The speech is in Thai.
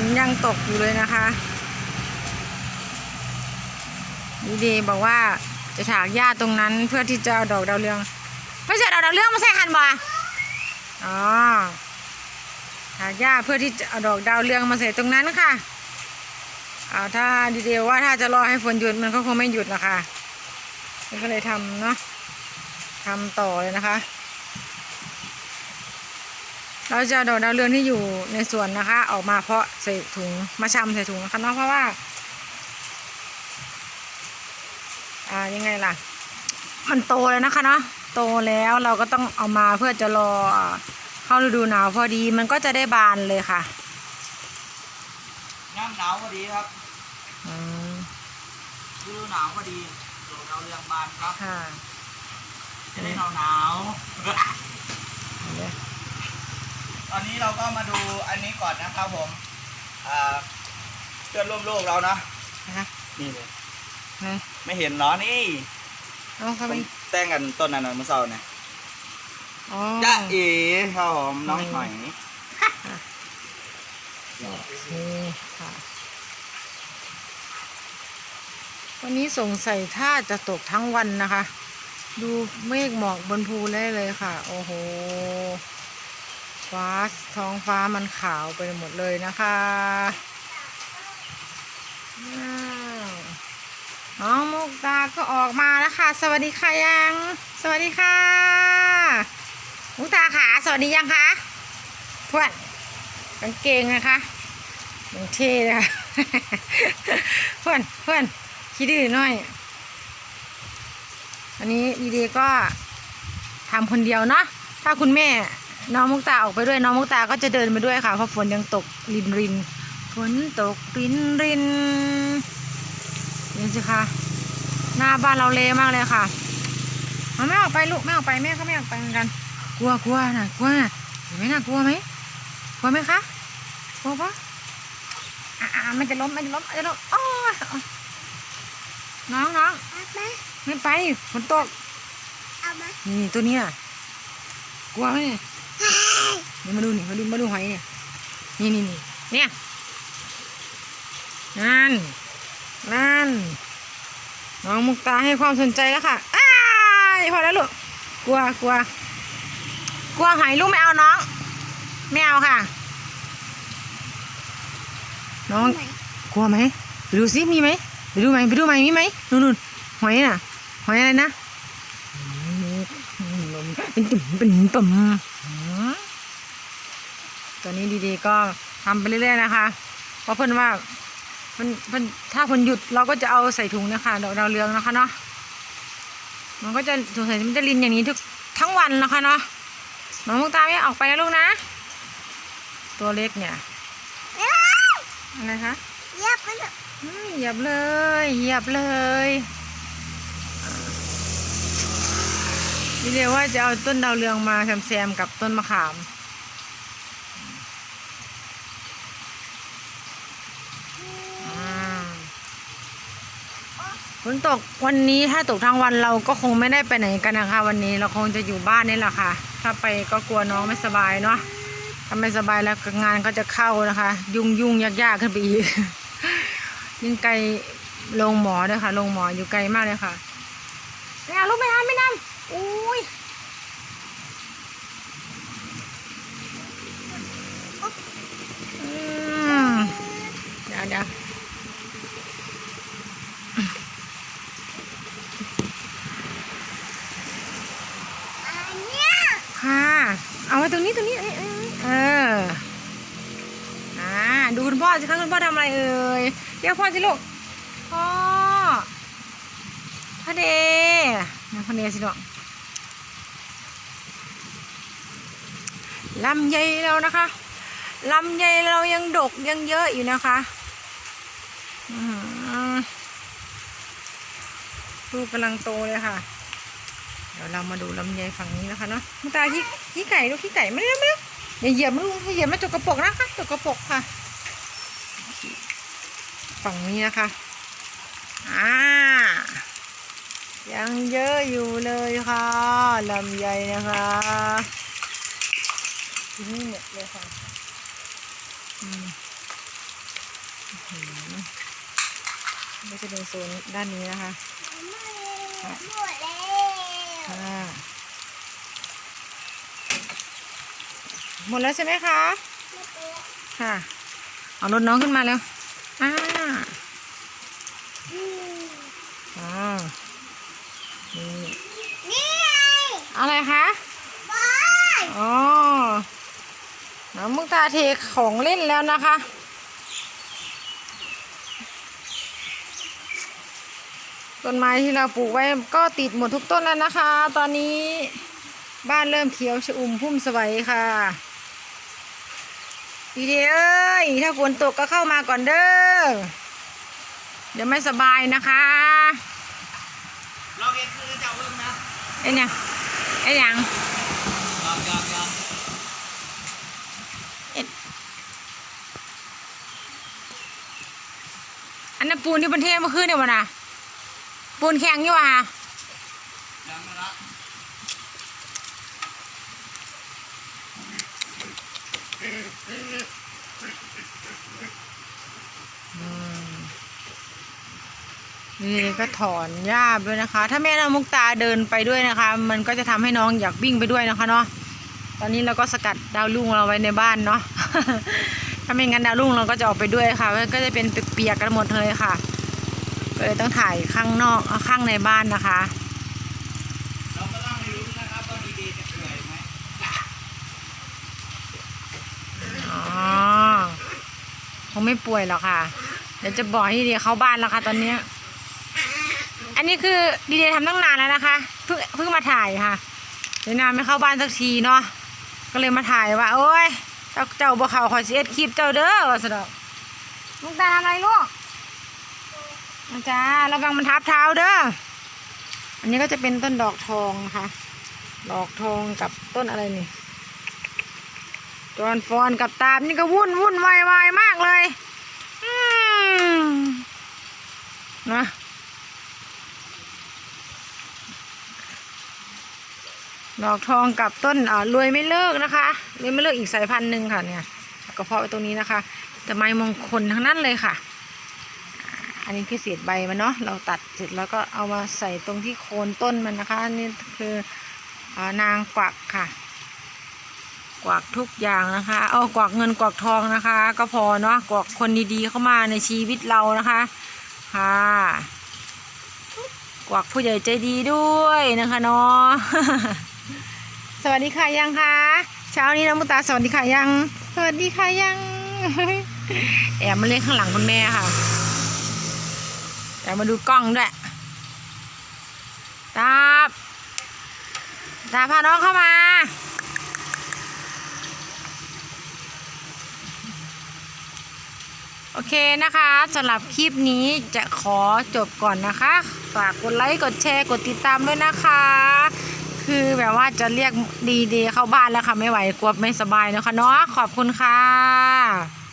นยังตกอยู่เลยนะคะดีดีบอกว่าจะถากหญ้าตรงนั้นเพื่อที่จะเอาดอกดาวเรืองเพื่อจะดอกดาวเรืองมาใส่หันบ่อ๋อถากหญ้าเพื่อที่จะเอาดอกดาวเรืองมาใส่ตรงนั้นค่ะอ่าถ้าดีเดว่าถ้าจะรอให้ฝนหยุดมันก็คงไม่หยุดนะคะมันก็เลยทำเนาะทำต่อเลยนะคะ เราจะเอาดอกดาวเรืองที่อยู่ในสวนนะคะ ออกมาเพาะใส่ถุงมาชำใส่ถุงนะคะเนาะเพราะว่า อ่ายังไงล่ะ มันโตแล้วนะคะเนาะโตแล้วเราก็ต้องเอามาเพื่อจะรอเข้าฤดูหนาวพอดีมันก็จะได้บานเลยค่ะย่ำหนาวพอดีครับอืมฤดูหนาวพอดีดอกดาวเรืองบานครับค่ะจะได้หนาวหนาวๆ ตอนนี้เราก็มาดูอันนี้ก่อนนะครับผมอ่าเพื่อนร่วมโลกเรานะนะคะนี่เลยนะไม่เห็นเนาะนี่เอาเข้าผไปมแต่งกันต้นนั้นนะเมื่อเช้าเนี่ยอ๋อจ้าเอ๋ครับผมน้องหอยนี่ค่ะ วันนี้สงสัยถ้าจะตกทั้งวันนะคะ ดูเมฆหมอกบนภูได้เลยค่ะ โอ้โห ฟ้าท้องฟ้ามันขาวไปหมดเลยนะคะว้าน้องมุกดาก็ออกมาแล้วค่ะ สวัสดีค่ะยัง สวัสดีค่ะ มุกตาขาสวัสดียังคะเพื่อนกางเกงนะคะย่างเท่เลยค่ะเพื่อนเพื่อนคิดดื้อหน่อย อันนี้ดีๆก็ทำคนเดียวเนาะถ้าคุณแม่ น้องมุกตาออกไปด้วย น้องมุกตาก็จะเดินไปด้วยค่ะเพราะฝนยังตกรินรินฝนตกรินรินนี่สิคะหน้าบ้านเราเละมากเลยค่ะเอาไม่ออกไปลูกไม่ออกไปแม่ก็ไม่ออกไปเหมือนกัน กลัวกลัวนะกลัวนะเห็นไหมน่ากลัวไหมกลัวไหมคะกลัวปะอ่าอ่ามันจะล้มมันจะล้มมันจะล้มโอ้ยน้องน้องเอาไหมไม่ไปฝนตกเอาไหมนี่ตัวเนี้ยกลัวไหมเนี่ยนี่มาดูนี่มาดูมาดูหอยเนี่ยนี่นี่นี่เนี่ยนั่นนั่นน้องมุกตาให้ความสนใจแล้วค่ะอ้ายพอแล้วลูกกลัวกลัวกลัวหอยลูกไม่เอาน้องไม่เอาค่ะ น้องไหนกลัวไหมไปดูซิมีไหมไปดูไหมไปดูไหมมีไหมนู่นนู่นหอยน่ะหอยอะไรนะเป็นตุ่มเป็นตุ่ม ตัวนี้ดีๆก็ทำไปเรื่อยๆนะคะ เพราะเพิ่นว่าเพิ่นเพิ่นถ้าเพิ่นหยุดเราก็จะเอาใส่ถุงเนะคะดอกดาวเรืองนะคะเนาะมันก็จะสงสัยมันจะรินอย่างนี้ทุกทั้งวันนะคะเนาะน้องมุกตาไม่ออกไปนะลูกนะ ตัวเล็กเนี่ยเอ้ยอะไรคะเยียบมันจะอืมเหยียบเลยเหยียบเลยนี่เรียกว่าจะเอาต้นดาวเรืองมาแซมๆกับต้นมะขาม ฝนตกวันนี้ถ้าตกทั้งวันเราก็คงไม่ได้ไปไหนกันนะคะ วันนี้เราคงจะอยู่บ้านนี่แหละค่ะ ถ้าไปก็กลัวน้องไม่สบายเนาะถ้าไม่สบายแล้วงานก็จะเข้านะคะ ยุ่งยุ่งยากยากขึ้นไปอีกยิ่งไกลโรงหมอด้วยค่ะโรงหมออยู่ไกลมากเลยค่ะไม่เอาลูกไม่เอาไม่นำอุ้ยอืมเดี๋ยวเดี๋ยว อันเนี้ย ค่ะ เอาไว้ตรง นี้ตรงนี้เอ้ยเอ้ยเอ้ยเอออ่าดูคุณพ่อสิคะคุณพ่อทำอะไรเอ่ยเรียกพ่อสิลูกพ่อพ่อเดนะพ่อเดสิลูกลำไยเรานะคะลำไยเรายังดกยังเยอะอยู่นะคะอืมลูกกำลังโตเลยค่ะ เดี๋ยวเรามาดูลำไยฝั่งนี้นะคะเนาะมุตาขี้ขี้ไก่ลูขี้ไก่ไม่ได้ไม่ได้อย่าเหยียบมันลูกอย่าเหยียบมันจกกระปรกนะคะจกกระปรกค่ะ ฝั่งนี้นะคะอ่ายังเยอะอยู่เลยค่ะลำไยนะคะที่นี่หมดเลยค่ะอืมอืมก็จะเป็นโซนด้านนี้นะคะหมดแล้ว ค่ะหมดแล้วใช่ไหมคะค่ะ เอารถน้องขึ้นมาเร็วอ่าอืมอ่านี่นี่ไงอะไรคะบอยอ๋อน้องมุกตาเทของเล่นแล้วนะคะ ต้นไม้ที่เราปลูกไว้ก็ติดหมดทุกต้นแล้วนะคะ ตอนนี้บ้านเริ่มเขียวชอุ่มพุ่มสวัยค่ะดีเดเอ้ยถ้าฝนตกก็เข้ามาก่อนเด้อเดี๋ยวไม่สบายนะคะเราเองคือเจ้าเบิ่งนะเอ็นยังเอ็นยังยอมยอมยอมอันนั้นปูนที่ประเทศเมื่อคืนเนี่ยวะนะ ปูนแข็งอยู่อะยังไม่ละนี่ก็ถอนหญ้าด้วยนะคะ ถ้าแม่น้องมุกตาเดินไปด้วยนะคะ มันก็จะทำให้น้องอยากวิ่งไปด้วยนะคะเนาะ ตอนนี้เราก็สกัดดาวรุ่งเราไว้ในบ้านเนาะ ถ้าไม่งั้นดาวรุ่งเราก็จะออกไปด้วยค่ะ ก็จะเป็นเปียกๆกันหมดเลยค่ะ ก็เลยต้องถ่ายข้างนอกข้างในบ้านนะคะเราก็ต้องลุ้นนะครับว่าดีๆจะเปื่อยไหมอ๋อคงไม่ป่วยหรอกค่ะ เดี๋ยวจะบอกให้ดีเดย์เข้าบ้านแล้วค่ะตอนเนี้ยอันนี้คือดีเดย์ทำตั้งนานแล้วนะคะเพิ่งเพิ่งมาถ่ายค่ะเดี๋ยวนานไม่เข้าบ้านสักทีเนาะก็เลยมาถ่ายว่าโอ้ยเจ้าเจ้าบ่เขาขอเสียคลิปเจ้าเด้อสะดอกลุงตาทำอะไรลูก อาจารย์ระวังมันทับเท้าเด้อ อันนี้ก็จะเป็นต้นดอกทองนะคะดอกทองกับต้นอะไรนี่จอนฟอนกับตามนี่ก็วุ่นวุ่นวายวายมากเลยนะดอกทองกับต้นอ่ารวยไม่เลิกนะคะรวยไม่เลิกอีกสายพันธุ์หนึ่งค่ะเนี่ยก็เพาะไว้ตรงนี้นะคะ แต่ไม้มงคลทั้งนั้นเลยค่ะ อันนี้คือเศษใบมันเนาะเราตัดเสร็จแล้วก็เอามาใส่ตรงที่โคนต้นมันนะคะอันนี่คืออนางกวักค่ะ กวักทุกอย่างนะคะเอากวักเงินกวักทองนะคะ ก็พอเนาะกวักคนดีๆเข้ามาในชีวิตเรานะคะค่ะกวักผู้ใหญ่ใจดีด้วยนะคะเนาะสวัสดีค่ะยังคะเช้านี้น้องมุตตาสวัสดีค่ะยัง สวัสดีค่ะยังแอบมาเล่นข้างหลังคุณแม่ค่ะ แอบมาดูกล้องด้วย ตาบตาพาน้องเข้ามา โอเคนะคะสำหรับคลิปนี้จะขอจบก่อนนะคะ ฝากกดไลค์ กดแชร์ กดติดตามด้วยนะคะ คือแบบว่าจะเรียกดีๆเข้าบ้านแล้วค่ะ ไม่ไหวกลัวไม่สบายนะคะเนาะขอบคุณค่ะ